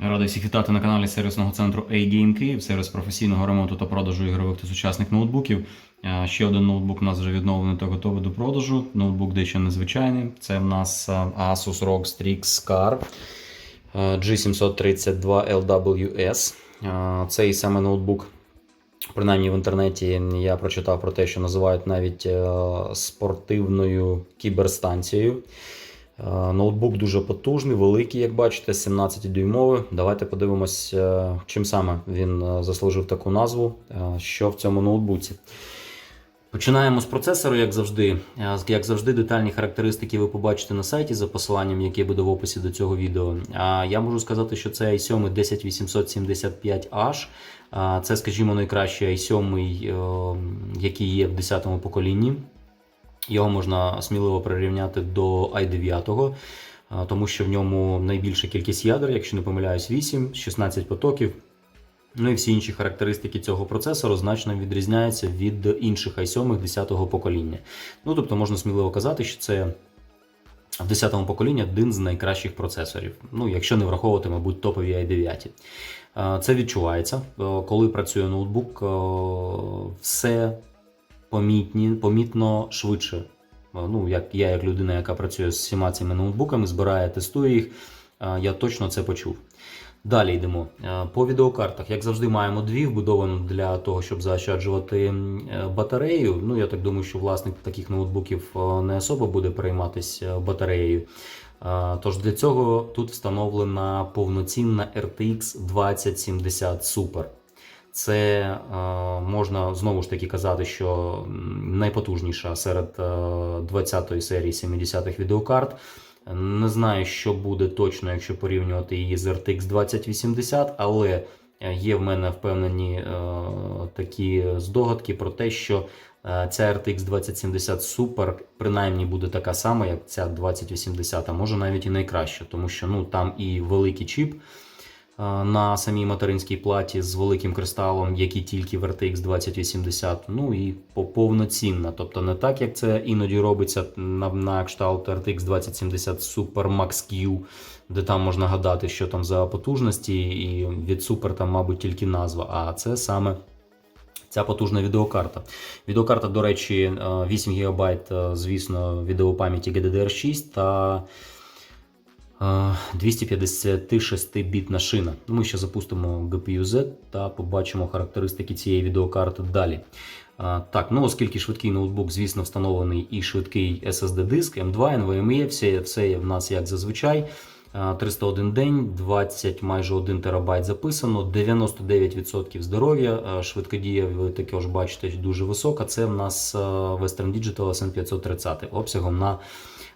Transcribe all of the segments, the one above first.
Радий всіх вітати на каналі сервісного центру A-Game Київ, сервіс професійного ремонту та продажу ігрових та сучасних ноутбуків. Е, Ще один ноутбук у нас вже відновлений та готовий до продажу. Ноутбук дещо незвичайний. Це в нас е, Asus ROG Strix Scar е, G732 LWS. Е, Цей саме ноутбук, принаймні в інтернеті, я прочитав про те, що називають навіть спортивною кіберстанцією. Е, Ноутбук дуже потужний, великий, як бачите, 17-дюймовий. Давайте подивимось, е, чим саме він е, заслужив таку назву, що в цьому ноутбуці. Починаємо з процесору, як завжди. Як завжди, детальні характеристики ви побачите на сайті за посиланням, яке буде в описі до цього відео. Я можу сказати, що це i7 10875H. Це, скажімо, найкращий i7, е, який є в 10-му поколінні. Його можна сміливо прирівняти до i9, тому що в ньому найбільша кількість ядер, якщо не помиляюсь, 8, 16 потоків. Ну і всі інші характеристики цього процесору значно відрізняються від інших i7 10-го покоління. Ну тобто можна сміливо казати, що це в 10-му поколінні один з найкращих процесорів. Ну, якщо не враховувати, мабуть, топові i9. Е, Це відчувається. Е, Коли працює ноутбук, е, все помітні, помітно швидше. Ну, як я, як людина, яка працює з всіма цими ноутбуками, збирає, тестує їх, я точно це почув. Далі йдемо. По відеокартах, як завжди, маємо дві вбудовану для того, щоб заощаджувати е, батарею. Ну, я так думаю, що власник таких ноутбуків е, не особо буде перейматися батареєю. Е, Тож для цього тут встановлена повноцінна RTX 2070 Super. Це е, можна знову ж таки казати, що найпотужніша серед е, 20-ї серії 70-х відеокарт. Не знаю, що буде точно, якщо порівнювати її з RTX 2080, але е, є в мене впевнені е, такі здогадки про те, що е, ця RTX 2070 Super принаймні буде така сама, як ця 2080, а може навіть і найкраща, тому що ну, там і великий чіп е, на самій материнській платі з великим кристалом, як і тільки в RTX 2080, ну і по- повноцінна. Тобто не так, як це іноді робиться на, на кшталт RTX 2070 Super Max Q, де там можна гадати, що там за потужності, і від Super там, мабуть, тільки назва. А це саме. Ця потужна відеокарта. Відеокарта, до речі, е, 8 ГБ, е, звісно, відеопам'яті GDDR6 та е, 256-бітна шина. Ми ще запустимо GPU-Z та побачимо характеристики цієї відеокарти далі. Так, ну оскільки швидкий ноутбук, звісно, встановлений і швидкий SSD-диск, M2, NVMe, все, все в нас як зазвичай. Е, 301 день, 20 майже 1 терабайт записано, 99% здоров'я. Швидкодія, ви також бачите, дуже висока. Це в нас Western Digital SN530 обсягом на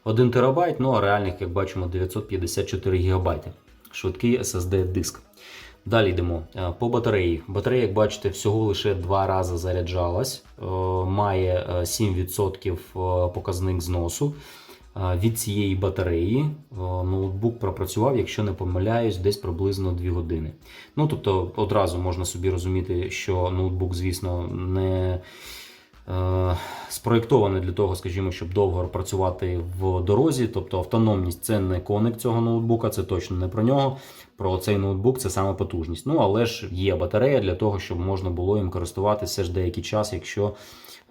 1 терабайт, ну а реальних, як бачимо, 954 гігабайти. Швидкий SSD-диск. Далі йдемо Е, по батареї. Батарея, як бачите, всього лише два рази заряджалась, Е, має е, 7% показник зносу. Е, Від цієї батареї е, ноутбук пропрацював, якщо не помиляюсь, десь приблизно 2 години. Ну тобто одразу можна собі розуміти, що ноутбук, звісно, не е, спроєктований для того, скажімо, щоб довго працювати в дорозі. Тобто автономність це не коник цього ноутбука, це точно не про нього. Про цей ноутбук це саме потужність. Ну але ж є батарея для того, щоб можна було їм користуватися ж деякий час, якщо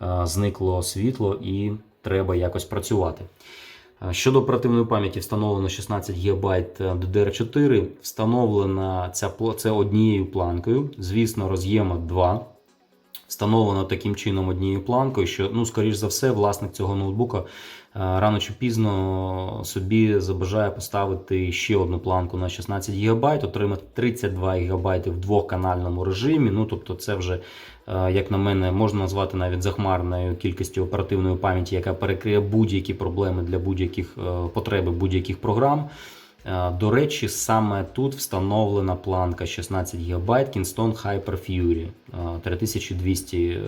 е, зникло світло і треба якось працювати. Е, Щодо оперативної пам'яті, встановлено 16 ГБ DDR4. Встановлена ця це однією планкою. Звісно, роз'єма 2. Встановлено таким чином однією планкою, що, ну, скоріш за все, власник цього ноутбука е, рано чи пізно собі забажає поставити ще одну планку на 16 ГБ, отримати 32 ГБ в двохканальному режимі. Ну, тобто, це вже, е, як на мене, можна назвати навіть захмарною кількістю оперативної пам'яті, яка перекриє будь-які проблеми для будь-яких е, потреби будь-яких програм. Е, До речі, саме тут встановлена планка 16 ГБ Kingston Hyper Fury е, 3200 е,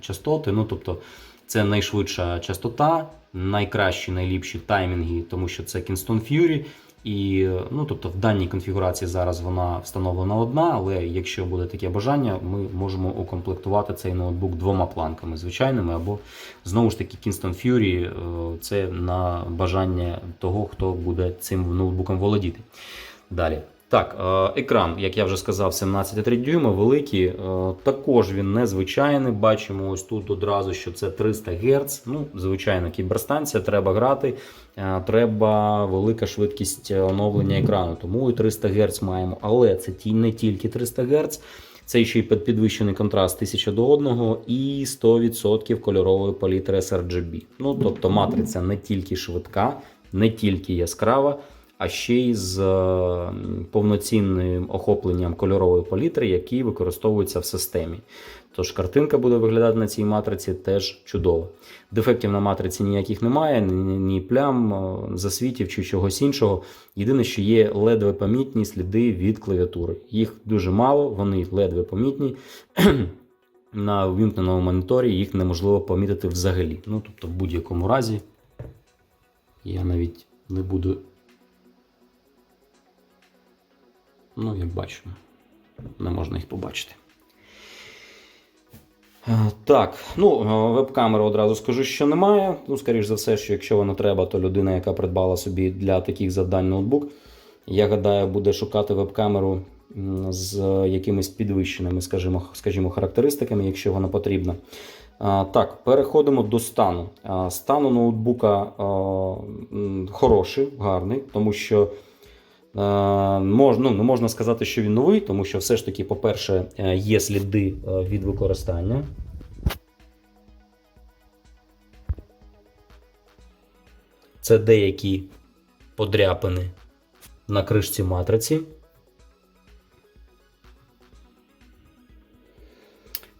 частоти. Ну, тобто, це найшвидша частота, найкращі, найліпші таймінги, тому що це Kingston Fury. І ну, тобто в даній конфігурації зараз вона встановлена одна, але якщо буде таке бажання, ми можемо укомплектувати цей ноутбук двома планками звичайними, або знову ж таки Kingston Fury е, це на бажання того, хто буде цим ноутбуком володіти. Далі. Так, е, екран, як я вже сказав, 17,3 дюйма, великий. Е, Також він незвичайний. Бачимо ось тут одразу, що це 300 Гц. Ну, звичайно, кіберстанція, треба грати, е, треба велика швидкість оновлення екрану. Тому і 300 Гц маємо. Але це не тільки 300 Гц. Це ще й під- підвищений контраст 1000 до 1 і 100% кольорової палітри sRGB. Ну, тобто матриця не тільки швидка, не тільки яскрава, а ще й з е, повноцінним охопленням кольорової палітри, які використовуються в системі. Тож картинка буде виглядати на цій матриці теж чудово. Дефектів на матриці ніяких немає, ні, плям, е, засвітів чи чогось іншого. Єдине, що є ледве помітні сліди від клавіатури. Їх дуже мало, вони ледве помітні. На вимкненому моніторі їх неможливо помітити взагалі. Ну, тобто, в будь-якому разі, я навіть не буду. Ну, як бачимо, не можна їх побачити. Е, Так, ну е, веб-камери одразу скажу, що немає. Ну, скоріш за все, що якщо воно треба, то людина, яка придбала собі для таких завдань ноутбук, я гадаю, буде шукати веб-камеру з якимись підвищеними, скажімо, скажімо, характеристиками, якщо вона потрібна. Так, переходимо до стану. А, Стан ноутбука хороший, гарний, тому що е, мож, ну, не можна сказати, що він новий, тому що все ж таки, по-перше, е, є сліди е, від використання. Це деякі подряпини на кришці матриці.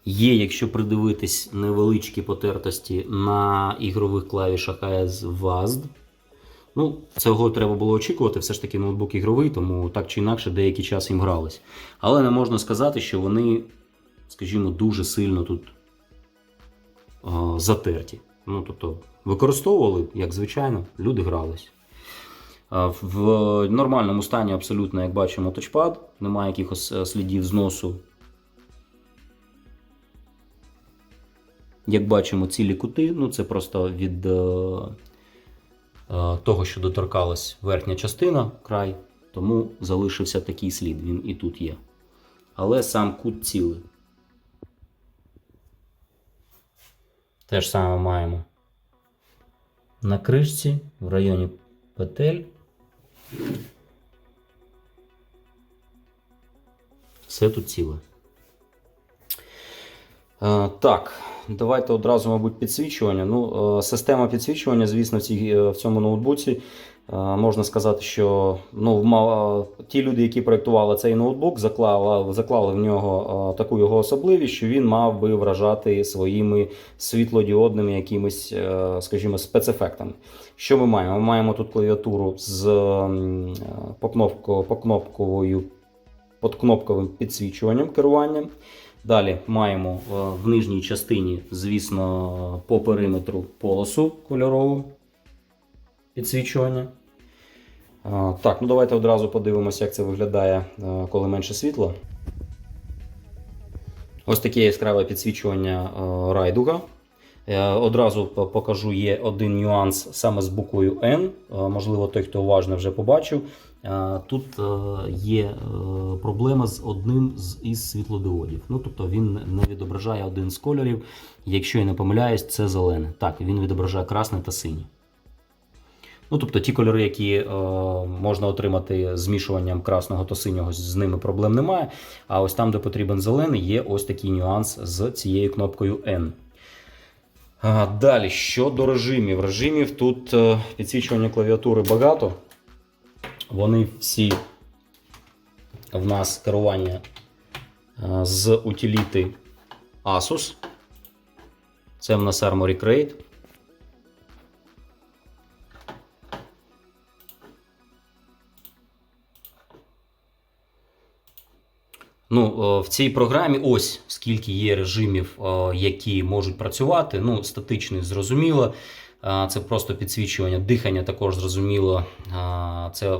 Є, якщо придивитись невеличкі потертості на ігрових клавішах AS WASD. Ну, цього треба було очікувати. Все ж таки ноутбук ігровий, тому так чи інакше деякий час їм грались. Але не можна сказати, що вони, скажімо, дуже сильно тут е, затерті. Ну, тобто, використовували, як звичайно, люди грались. В нормальному стані абсолютно, як бачимо, тачпад, немає якихось е, слідів зносу. Як бачимо, цілі кути, ну це просто від е, того, що доторкалась верхня частина, край, тому залишився такий слід, він і тут є. Але сам кут цілий. Те ж саме маємо на кришці в районі петель. Все тут ціле. Е, Так, давайте одразу, мабуть, підсвічування. Ну, е, система підсвічування, звісно, в, цій, е, в цьому ноутбуці можна сказати, що ну, ті люди, які проєктували цей ноутбук, заклали, заклали в нього таку його особливість, що він мав би вражати своїми світлодіодними якимись, скажімо, спецефектами. Що ми маємо? Ми маємо тут клавіатуру з покнопковою подкнопковим підсвічуванням керуванням. Далі маємо е, в нижній частині, звісно, по периметру полосу кольорову підсвічування. Е, Так, ну давайте одразу подивимося, як це виглядає, е, коли менше світла. Ось таке яскраве підсвічування райдуга. Одразу покажу є один нюанс саме з буквою N. Можливо, той, хто уважно вже побачив. Е, Тут е, є е, проблема з одним із світлодіодів. Ну, тобто він не відображає один з кольорів. Якщо я не помиляюсь, це зелене. Так, він відображає красне та синє. Ну, тобто ті кольори, які е, можна отримати змішуванням красного та синього, з ними проблем немає. А ось там, де потрібен зелений, є ось такий нюанс з цією кнопкою N. А, Далі, щодо режимів. Режимів тут підсвічування клавіатури багато. Вони всі в нас керування е, з утиліти Asus. Це в нас Armory Crate. Ну, е, в цій програмі ось скільки є режимів, е, які можуть працювати. Ну, статичний зрозуміло. Це просто підсвічування, дихання також зрозуміло. Це е,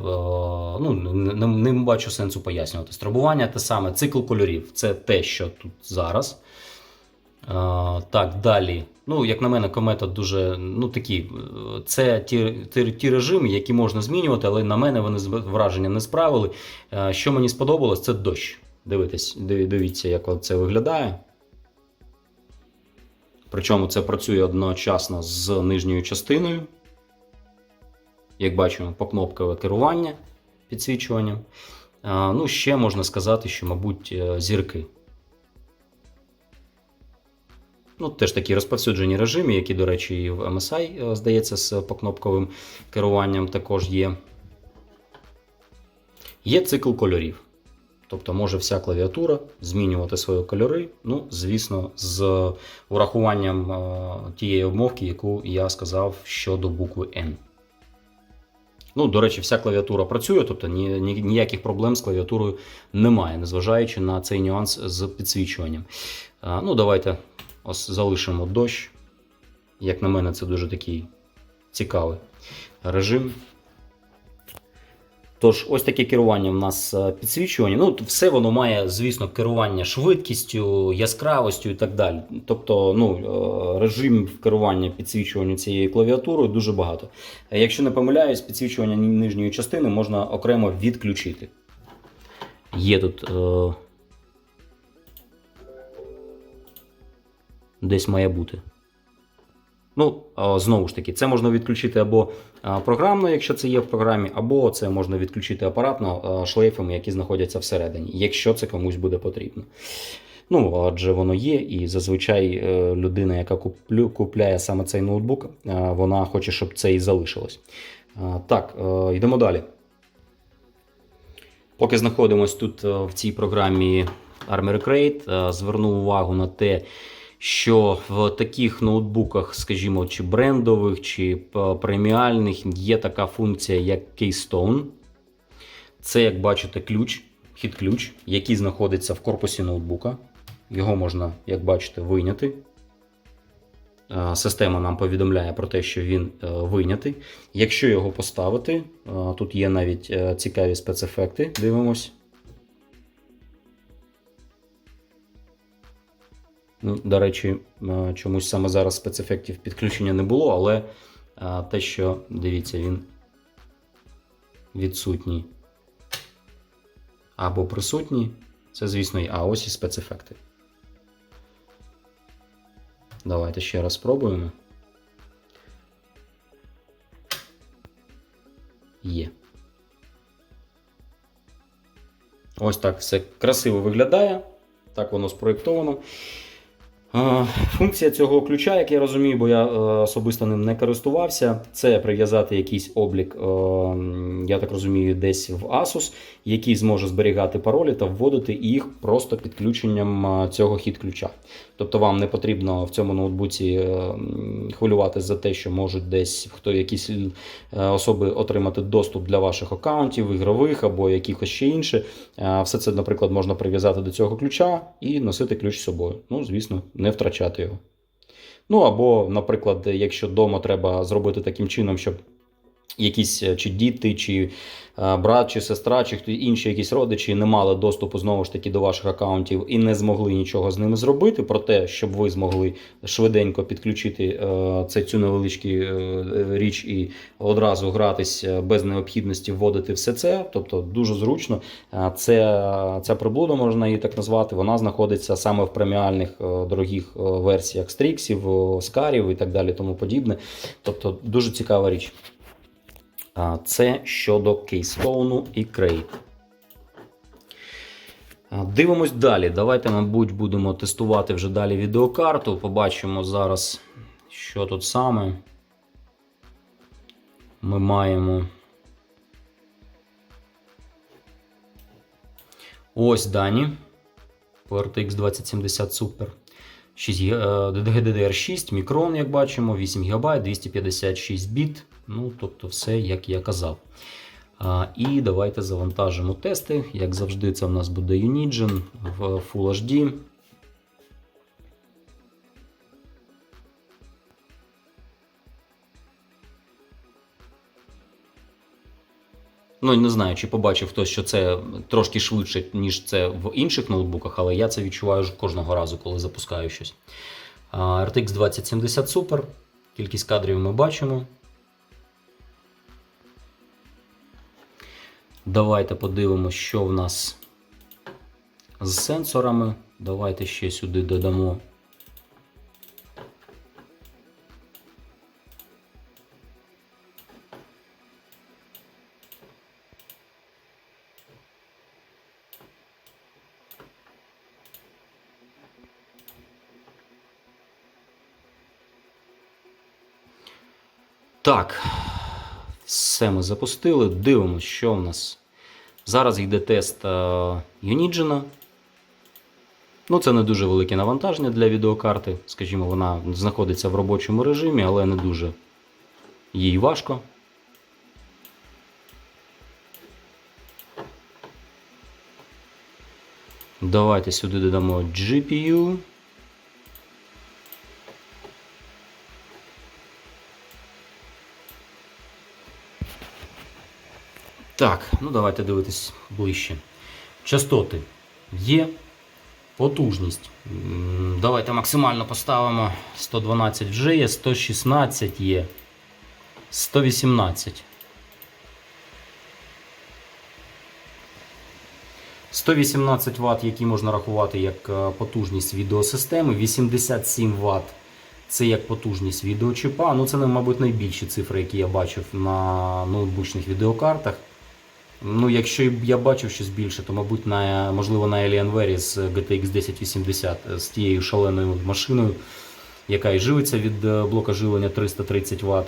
ну, не, не бачу сенсу пояснювати. Стробування те саме, цикл кольорів це те, що тут зараз. Так, далі. Ну, як на мене, комета дуже ну, такі. е, Це ті, ті, ті режими, які можна змінювати, але на мене вони враження не справили. Що мені сподобалось, це дощ. Дивитесь, дивіться, як це виглядає. Причому це працює одночасно з нижньою частиною. Як бачимо, покнопкове керування підсвічуванням. Ну, ще можна сказати, що, мабуть, е, зірки. Ну, теж такі розповсюджені режими, які, до речі, і в MSI, е, здається, з покнопковим керуванням також є. Є цикл кольорів. Тобто може вся клавіатура змінювати свої кольори, ну, звісно, з урахуванням е, тієї обмовки, яку я сказав щодо букви N. Ну, до речі, вся клавіатура працює, тобто ні, ні- ніяких проблем з клавіатурою немає, незважаючи на цей нюанс з підсвічуванням. А, ну, давайте ось залишимо дощ. Як на мене, це дуже такий цікавий режим. Тож, ось таке керування в нас е, підсвічування. Ну, все воно має, звісно, керування швидкістю, яскравостю і так далі. Тобто, ну, е, режим керування підсвічування цією клавіатурою дуже багато. Е, Якщо не помиляюсь, підсвічування нижньої частини можна окремо відключити. Є тут. Е... Десь має бути. Ну, знову ж таки, це можна відключити або програмно, якщо це є в програмі, або це можна відключити апаратно шлейфами, які знаходяться всередині, якщо це комусь буде потрібно. Ну, адже воно є, і зазвичай е, людина, яка купляє саме цей ноутбук, вона хоче, щоб це і залишилось. Так, е, йдемо далі. Поки знаходимось тут е, в цій програмі Armory Crate, зверну увагу на те, що в таких ноутбуках, скажімо, чи брендових, чи преміальних є така функція, як Keystone. Це, як бачите, ключ, хід-ключ, який знаходиться в корпусі ноутбука. Його можна, як бачите, вийняти. Е, Система нам повідомляє про те, що він е, вийнятий. Якщо його поставити, е, тут є навіть е, цікаві спецефекти. Дивимось. Ну, до речі, е, чомусь саме зараз спецефектів підключення не було, але е, те, що дивіться, він відсутній або присутній, це, звісно, є. А ось і спецефекти. Давайте ще раз спробуємо. Є. Ось так все красиво виглядає. Так воно спроєктовано. Е, Функція цього ключа, як я розумію, бо я е, особисто ним не користувався, це прив'язати якийсь облік, е, я так розумію, десь в Asus, який зможе зберігати паролі та вводити їх просто підключенням цього хід-ключа. Тобто вам не потрібно в цьому ноутбуці хвилюватися за те, що можуть десь хто якісь особи отримати доступ для ваших аккаунтів, ігрових або якихось ще інше. Все це, наприклад, можна прив'язати до цього ключа і носити ключ з собою. Ну, звісно, не втрачати його. Ну або, наприклад, якщо вдома треба зробити таким чином, щоб якісь е, чи діти, чи е, брат, чи сестра, чи хто інші якісь родичі не мали доступу знову ж таки до ваших аккаунтів і не змогли нічого з ними зробити. Проте, щоб ви змогли швиденько підключити е, це цю невеличку річ і одразу гратись без необхідності вводити все це. Тобто дуже зручно. Це, ця приблуда, можна її так назвати, вона знаходиться саме в преміальних дорогих версіях стріксів, скарів і так далі, тому подібне. Тобто дуже цікава річ. Це щодо Keystone і Crate. Дивимось далі. Давайте, мабуть, будемо тестувати вже далі відеокарту. Побачимо зараз, що тут саме. Ми маємо. Ось дані. RTX 2070 Super. 6 гі- е, GDDR6, мікрон, як бачимо, 8 ГБ, 256 біт. Ну, тобто, все, як я казав. А, і давайте завантажимо тести. Як завжди, це в нас буде Unigine в Full HD. Ну, не знаю, чи побачив хтось, що це трошки швидше, ніж це в інших ноутбуках, але я це відчуваю кожного разу, коли запускаю щось. RTX 2070 Super. Кількість кадрів ми бачимо. Давайте подивимося, що в нас з сенсорами. Давайте ще сюди додамо. Так, все ми запустили. Дивимося, що в нас. Зараз йде тест е, Ну, це не дуже велике навантаження для відеокарти. Скажімо, вона знаходиться в робочому режимі, але не дуже їй важко. Давайте сюди додамо GPU. Так, ну давайте дивитись ближче. Частоти є. Потужність. Давайте максимально поставимо 112 вже є, 116 є, 118. 118 Вт, які можна рахувати як е, потужність відеосистеми, 87 Вт це як потужність відеочіпа. Ну це, мабуть, найбільші цифри, які я бачив на ноутбучних відеокартах. Ну, якщо я бачив щось більше, то мабуть на можливо на Alienware з GTX 1080 з тією шаленою машиною, яка і живиться від е, блока живлення 330 Вт,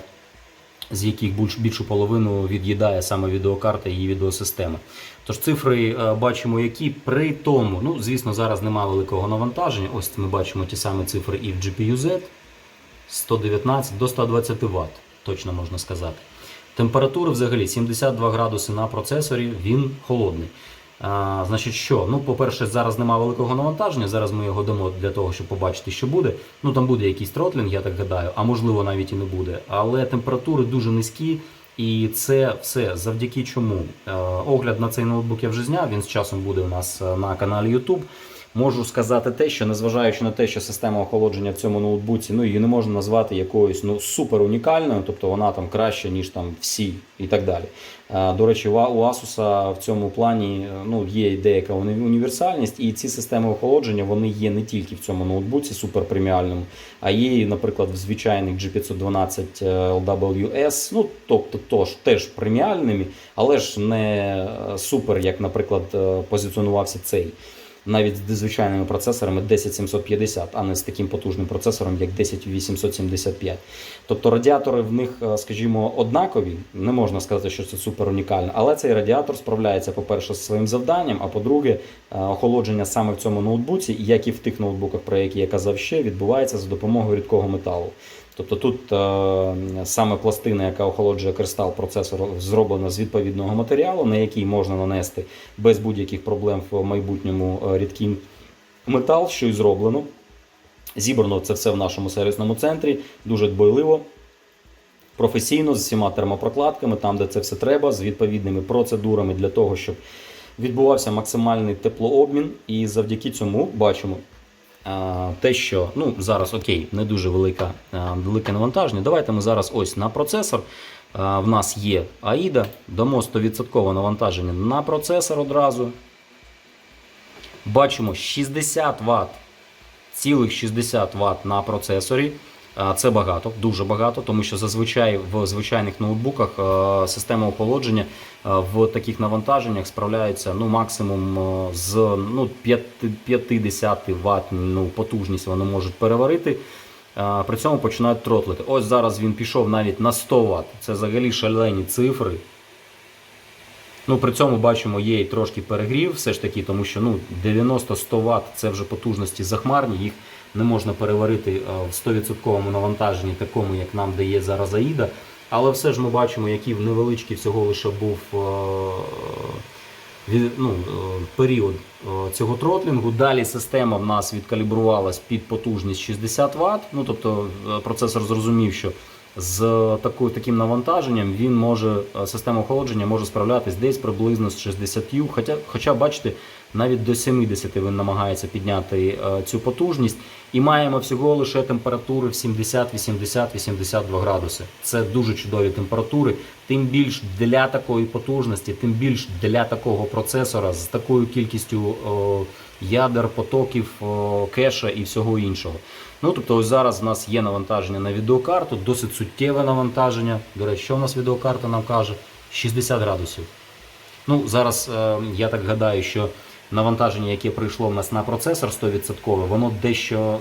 з яких більш- більшу половину від'їдає саме відеокарта і відеосистема. Тож цифри е, бачимо, які при тому, ну звісно, зараз немає великого навантаження. Ось ми бачимо ті самі цифри і в GPU-Z 119 до 120 Вт, точно можна сказати. Температури взагалі 72 градуси на процесорі, він холодний. А, значить, що? Ну, по-перше, зараз немає великого навантаження. Зараз ми його дамо для того, щоб побачити, що буде. Ну там буде якийсь тротлінг, я так гадаю, а можливо навіть і не буде. Але температури дуже низькі, і це все завдяки чому. Е, огляд на цей ноутбук я вже зняв. Він з часом буде у нас е, на каналі YouTube. Можу сказати те, що незважаючи на те, що система охолодження в цьому ноутбуці, ну її не можна назвати якоюсь ну супер унікальною, тобто вона там краща, ніж там всі і так далі. Е, До речі, у Asus в цьому плані е, ну, є деяка універсальність, і ці системи охолодження вони є не тільки в цьому ноутбуці супер преміальному, а є, наприклад, в звичайних G512 LWS, ну тобто тож, теж преміальними, але ж не е, супер, як, наприклад, е, позиціонувався цей навіть з звичайними процесорами 10750, а не з таким потужним процесором, як 10875. Тобто радіатори в них, е, скажімо, однакові. Не можна сказати, що це супер унікально, але цей радіатор справляється, по-перше, з своїм завданням, а по-друге, е, охолодження саме в цьому ноутбуці, як і в тих ноутбуках, про які я казав ще, відбувається за допомогою рідкого металу. Тобто тут е, саме пластина, яка охолоджує кристал процесору, зроблена з відповідного матеріалу, на який можна нанести без будь-яких проблем в майбутньому е, рідкий метал, що і зроблено. Зібрано це все в нашому сервісному центрі, дуже дбайливо, професійно, з всіма термопрокладками, там, де це все треба, з відповідними процедурами для того, щоб відбувався максимальний теплообмін. І завдяки цьому бачимо те, що ну, зараз окей, не дуже велика, велике навантаження. Давайте ми зараз ось на процесор. В нас є AIDA, дамо 100% навантаження на процесор одразу. Бачимо 60 Вт, цілих 60 Вт на процесорі. Це багато, дуже багато, тому що зазвичай в звичайних ноутбуках система охолодження в таких навантаженнях справляється ну, максимум з ну, 50 Вт ну, потужність вони можуть переварити. При цьому починають тротлити. Ось зараз він пішов навіть на 100 Вт. Це взагалі шалені цифри. Ну, при цьому бачимо, є і трошки перегрів, все ж таки, тому що ну, 90-100 Вт це вже потужності захмарні, їх не можна переварити е, в 100% навантаженні, такому, як нам дає зараз AIDA. Але все ж ми бачимо, який невеличкий всього лише був е, ну, е, період цього тротлінгу. Далі система в нас відкалібрувалась під потужність 60 Вт. Ну, тобто процесор зрозумів, що з такою, таким навантаженням він може, система охолодження може справлятись десь приблизно з 60. Хоча, хоча бачите, навіть до 70 він намагається підняти цю потужність. І маємо всього лише температури в 70, 80, 82 градуси. Це дуже чудові температури. Тим більш для такої потужності, тим більш для такого процесора з такою кількістю о, ядер, потоків, о, кеша і всього іншого. Ну тобто, ось зараз в нас є навантаження на відеокарту, досить суттєве навантаження. До речі, що в нас відеокарта нам каже? 60 градусів. Ну, зараз е, я так гадаю, що навантаження, яке прийшло в нас на процесор 100%, воно дещо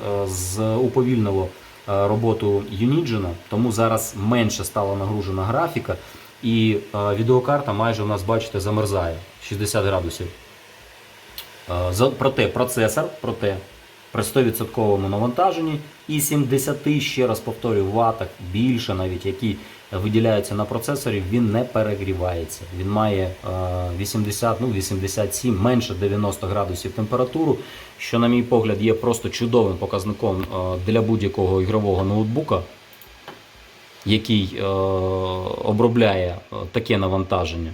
е, уповільнило е, роботу Unigine, тому зараз менше стала нагружена графіка, і е, відеокарта майже у нас, бачите, замерзає. 60 градусів. Проте процесор, проте при 100% навантаженні і 70, ще раз повторюю, ватах більше навіть, які виділяються на процесорі, він не перегрівається. Він має е, 80, ну 87, менше 90 градусів температуру, що, на мій погляд, є просто чудовим показником е, для будь-якого ігрового ноутбука, який е, обробляє е, таке навантаження.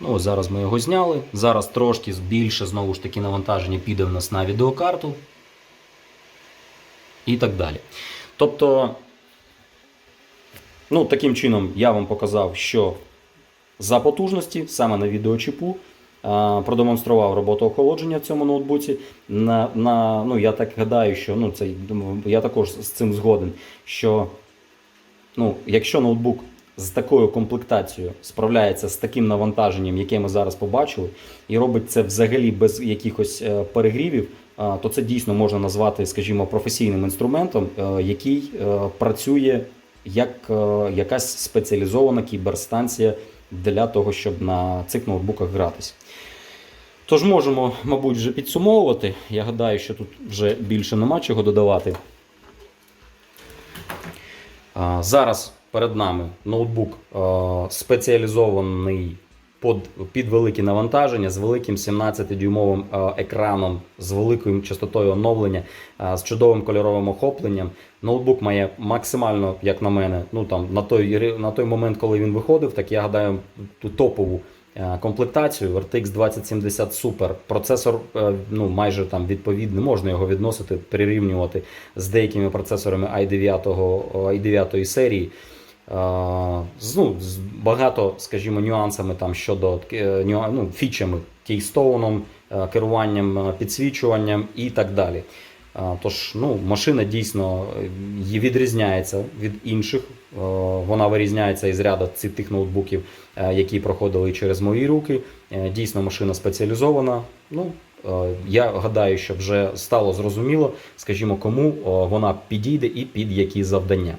Ну, зараз ми його зняли. Зараз трошки більше знову ж таки навантаження піде в нас на відеокарту. І так далі. Тобто, ну, таким чином я вам показав, що за потужності, саме на відеочіпу, продемонстрував роботу охолодження в цьому ноутбуці. На, на, ну, я так гадаю, що ну, це, я також з цим згоден, що ну, якщо ноутбук з такою комплектацією справляється з таким навантаженням, яке ми зараз побачили, і робить це взагалі без якихось е, перегрівів, то це дійсно можна назвати, скажімо, професійним інструментом, е, який е, працює як е, якась спеціалізована кіберстанція для того, щоб на цих ноутбуках гратися. Тож можемо, мабуть, вже підсумовувати. Я гадаю, що тут вже більше нема чого додавати. Зараз перед нами ноутбук спеціалізований під, великі навантаження з великим 17-дюймовим а, екраном, з великою частотою оновлення, а, з чудовим кольоровим охопленням. Ноутбук має максимально, як на мене, ну там на той, на той момент, коли він виходив, так я гадаю, ту топову е, комплектацію RTX 2070 Super. Процесор е, ну, майже там відповідний, можна його відносити, прирівнювати з деякими процесорами i9, i9 серії. Е, ну, з багато, скажімо, нюансами там щодо е, ну, фічами, кейстоуном, е, керуванням, підсвічуванням і так далі. Тож ну, машина дійсно відрізняється від інших. Вона вирізняється із ряду цих ноутбуків, які проходили через мої руки. Дійсно, машина спеціалізована. Ну, я гадаю, що вже стало зрозуміло, скажімо, кому вона підійде і під які завдання.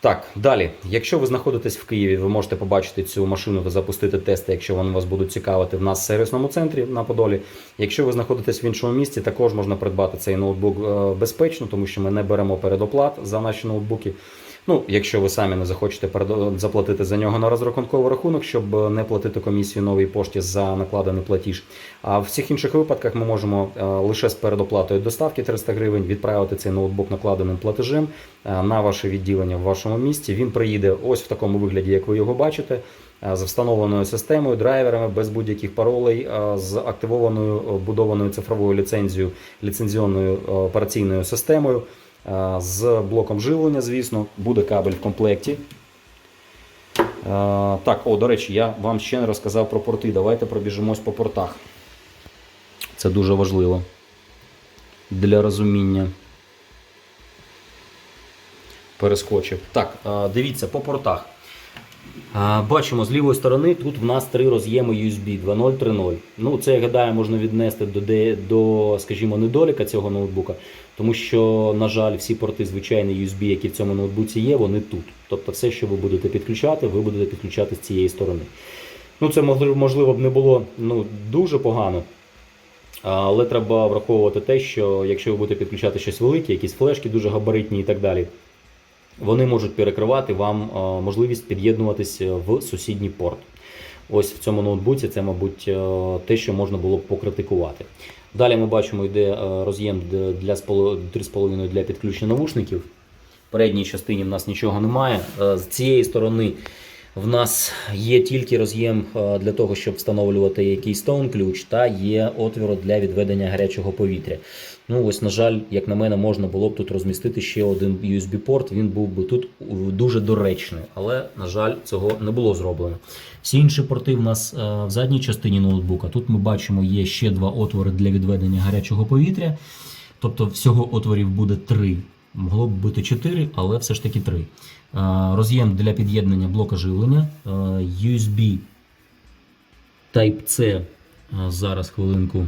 Так, далі. Якщо ви знаходитесь в Києві, ви можете побачити цю машину та запустити тести, якщо вони вас будуть цікавити в нас в сервісному центрі на Подолі. Якщо ви знаходитесь в іншому місті, також можна придбати цей ноутбук е, безпечно, тому що ми не беремо передоплат за наші ноутбуки. Ну, якщо ви самі не захочете заплатити за нього на розрахунковий рахунок, щоб е, не платити комісію новій пошті за накладений платіж. А в всіх інших випадках ми можемо е, лише з передоплатою доставки 300 гривень відправити цей ноутбук накладеним платежем е, на ваше відділення в вашому місті. Він приїде ось в такому вигляді, як ви його бачите. З встановленою системою, драйверами, без будь-яких паролей, з активованою будованою цифровою ліцензією, ліцензіонною операційною системою, з блоком живлення, звісно, буде кабель в комплекті. Е, Так, о, до речі, я вам ще не розказав про порти. Давайте пробіжимось по портах. Це дуже важливо для розуміння. Перескочив. Так, е, дивіться по портах. Е, Бачимо з лівої сторони, тут в нас три роз'єми USB 2.0, 3.0. Ну, це, я гадаю, можна віднести до, до, скажімо, недоліка цього ноутбука, тому що, на жаль, всі порти звичайні USB, які в цьому ноутбуці є, вони тут. Тобто все, що ви будете підключати, ви будете підключати з цієї сторони. Ну, це можливо б не було ну, дуже погано. Але треба враховувати те, що якщо ви будете підключати щось велике, якісь флешки дуже габаритні і так далі, вони можуть перекривати вам е, можливість під'єднуватися в сусідній порт. Ось в цьому ноутбуці це, мабуть, е, те, що можна було б покритикувати. Далі ми бачимо, йде е, роз'єм для 3,5 для підключення навушників. В передній частині в нас нічого немає. Е, З цієї сторони В нас є тільки роз'єм е, для того, щоб встановлювати якийсь тон ключ, та є отвір для відведення гарячого повітря. Ну ось, на жаль, як на мене, можна було б тут розмістити ще один USB-порт. Він був би тут е, дуже доречний, але на жаль, цього не було зроблено. Всі інші порти в нас е, в задній частині ноутбука. Тут ми бачимо, є ще два отвори для відведення гарячого повітря. Тобто всього отворів буде три. Могло б бути 4, але все ж таки 3. Роз'єм для під'єднання блока живлення, е, USB Type-C. е, Зараз хвилинку.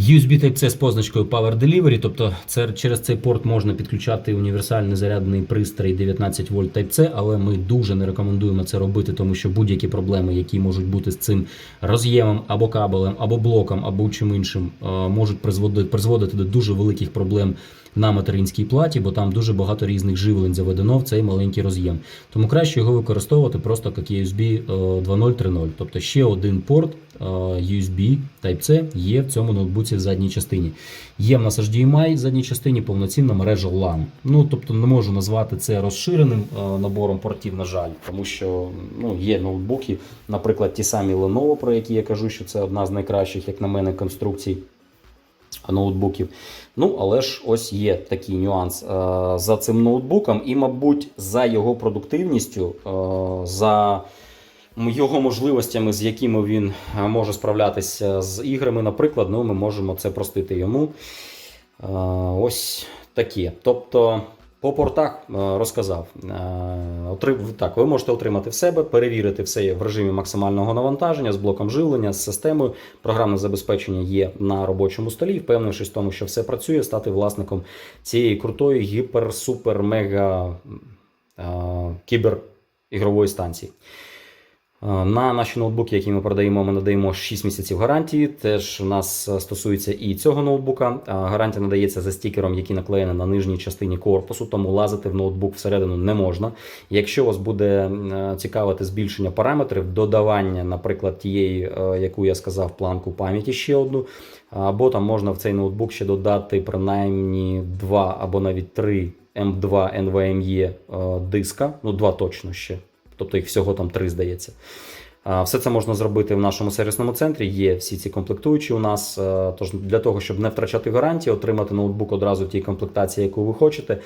USB Type-C з позначкою Power Delivery, тобто це, через цей порт можна підключати універсальний зарядний пристрій 19 вольт Type-C, але ми дуже не рекомендуємо це робити, тому що будь-які проблеми, які можуть бути з цим роз'ємом або кабелем, або блоком, або чим іншим, е, можуть призводити, призводити до дуже великих проблем на материнській платі, бо там дуже багато різних живлень заведено в цей маленький роз'єм. Тому краще його використовувати просто як USB е, 2.0.3.0. Тобто ще один порт е, USB Type-C є в цьому ноутбуці в задній частині. Є в нас HDMI в задній частині повноцінна мережа LAN. Ну тобто не можу назвати це розширеним е, набором портів, на жаль, тому що ну, є ноутбуки, наприклад, ті самі Lenovo, про які я кажу, що це одна з найкращих, як на мене, конструкцій ноутбуків. Ну, але ж ось є такий нюанс е, за цим ноутбуком, і, мабуть, за його продуктивністю, е, за його можливостями, з якими він е, може справлятися з іграми, наприклад, ну, ми можемо це простити йому. Ось такі. Тобто. По портах е, розказав. Е, Так, ви можете отримати в себе, перевірити все в режимі максимального навантаження з блоком живлення, з системою. Програмне забезпечення є на робочому столі. Впевнившись в тому, що все працює, стати власником цієї крутої гіпер, супер, мега е, кібер ігрової станції. Е, На наші ноутбуки, які ми продаємо, ми надаємо 6 місяців гарантії. Теж у нас е, стосується і цього ноутбука. Е, Гарантія надається за стікером, який наклеєний на нижній частині корпусу, тому лазити в ноутбук всередину не можна. Якщо вас буде цікавити збільшення параметрів, додавання, наприклад, тієї, яку я сказав, планку пам'яті ще одну, або там можна в цей ноутбук ще додати принаймні 2 або навіть 3 M2 NVMe диска, ну 2 точно ще тобто їх всього там три, здається. Все це можна зробити в нашому сервісному центрі. Є всі ці комплектуючі у нас. Е, Тож для того, щоб не втрачати гарантії, отримати ноутбук одразу в тій комплектації, яку ви хочете.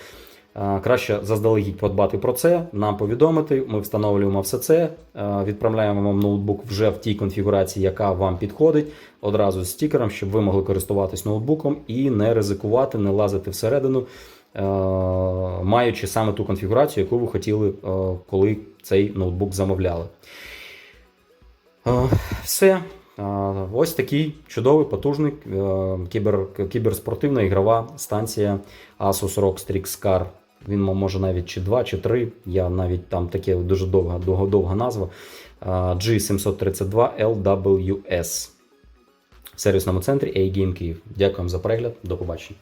е, Краще заздалегідь подбати про це, нам повідомити. Ми встановлюємо все це, е, відправляємо вам ноутбук вже в тій конфігурації, яка вам підходить, одразу з стікером, щоб ви могли користуватись ноутбуком і не ризикувати, не лазити всередину, маючи саме ту конфігурацію, яку ви хотіли, е, коли цей ноутбук замовляли. Е, Все. Е, Ось такий чудовий, потужний е, кібер, кіберспортивна ігрова станція Asus ROG Strix Scar. Він може навіть чи 2, чи 3. Я навіть там таке дуже довга, довга, довга назва. Е, G732LWS в сервісному центрі A-Game Київ. Дякуємо за перегляд. До побачення.